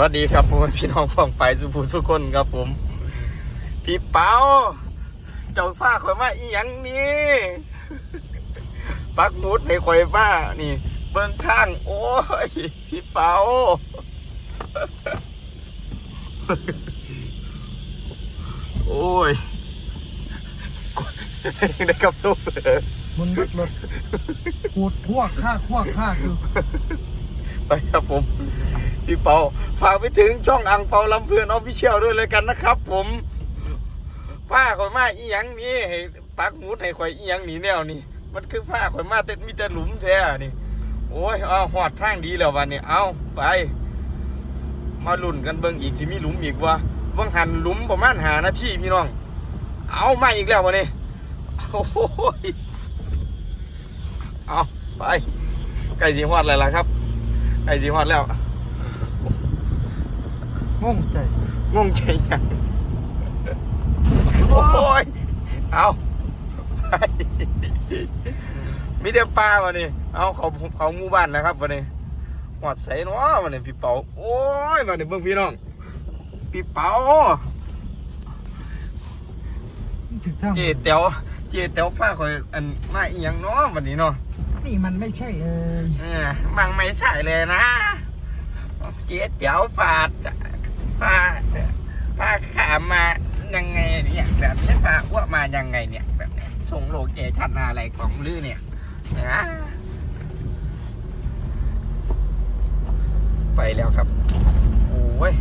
วัสดีครับผมพี่น้องฟังไปสุภูสุคนครับผม พี่เปาเจ้าฟ้าข่อยมาอีหยังนี่ปักหมุดในข่อยมานี่ เบิ่งข้าง โอ้ยพี่เปาโอ้ยได้กับซุปมันรถรถขูดคั่วข้าคั่วข้าคือไปครับผม พี่เปาฝากไปถึงช่องอังเปาลำเพื่อนออฟฟิเชียลด้วยเลยกันนะครับ ผมผ้าข่อยมาอีหยังนี่ให้ปักหมุดให้ข่อยอีหยังนี่แนวนี่มันคือผ้าข่อยมาแต่มีแต่หลุมแท้นี่ โอ้ยเอาหอดทางดีแล้ววันนี้เอาไป มาลุ่นกันเบิ่งอีกสิมีหลุมอีกวะเบิ่งหันหลุมประมาณหานาทีพี่น้อง เอามาอีกแล้ววันนี้โอ้ยเอาไปใกล้สิฮอดแล้วล่ะครับใกล้สิฮอดแล้ว งงใจงงใจยังโอ้ยเอาไปมีแต่ปลาวันนี้เอาเขาเขาหมู่บ้านนะครับวันนี้หอดใส่เนาะวันนี้พี่เปาโอ้ยวันนี้เบิ่งพี่น้องพี่เปาถึงทางเจเตียวเจเตียวผ้าคอยอันมาอีหยังเนาะวันนี้เนาะนี่มันไม่ใช่เอ่ยเออมังไม่ใช่เลยนะเจเตียวฝาดผ้าผ้าขามายังไงเนี่ยแบบนี้ผ้าอ้วกมายังไงเนี่ยแบบนี้ส่งโลเกชันอะไรของลือเนี่ยนะไปแล้วครับ โอ้ย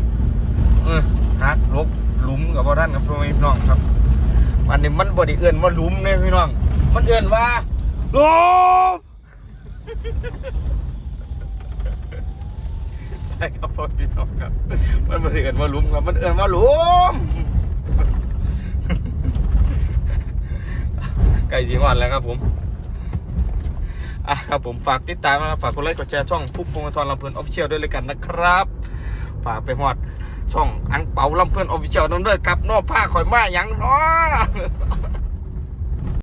เออฮักลกหลุมกับพ่อท่านกับพี่น้องครับวันนี้มันบไดเอื่นว่าหลุมเนี่ยพี่น้อง มันเอื่นว่าหลุม ใช่ครับพ่อพี่น้องครับ มันบไดเอื่นว่าหลุมครับ มันเอื่นว่าหลุมไก่สีหวานแล้วครับผมอะครับผมฝากติดตามนะฝากกดไลค์กดแชร์ช่องฟุกพงศธรลำเพลินออฟฟิเชียลด้วยเลยกันนะครับ ฝากไปฮอดช่องอังเปาลำเพลินออฟฟิเชียลนั่นด้วยกับนอกผ้าข่อยมาหยังนา